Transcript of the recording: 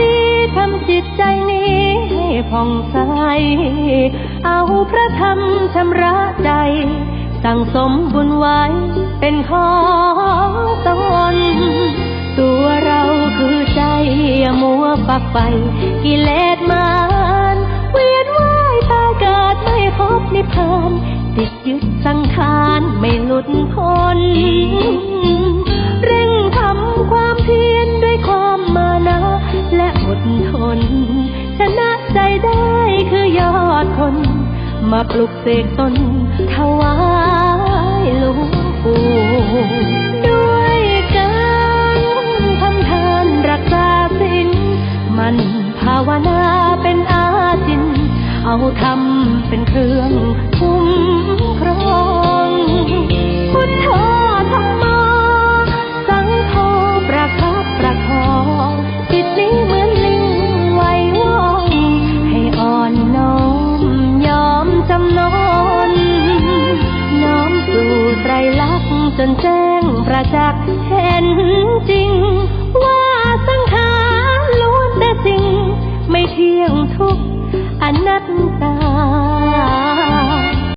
ดีทำจิตใจนี้ให้ผ่องใส เอาพระธรรมชำระใจ สั่งสมบุญไว้เป็นของตน ตัวเราคือใจมัวปักไป กิเลสมานเวียนว่ายตายเกิดไม่พบนิพพานติดยึดสังขารไม่หลุดพ้น มาปลุกเสกตนถวายหลวงปู่ด้วยการทำทานรักษาศีลมันภาวนาเป็นอาจิน เอาทำเป็นเครื่องคุ้มคร จนแจ้งประจักษ์เห็นจริง ว่าสังขารล้วนแต่สิ่ง ไม่เที่ยงทุกอนัตตา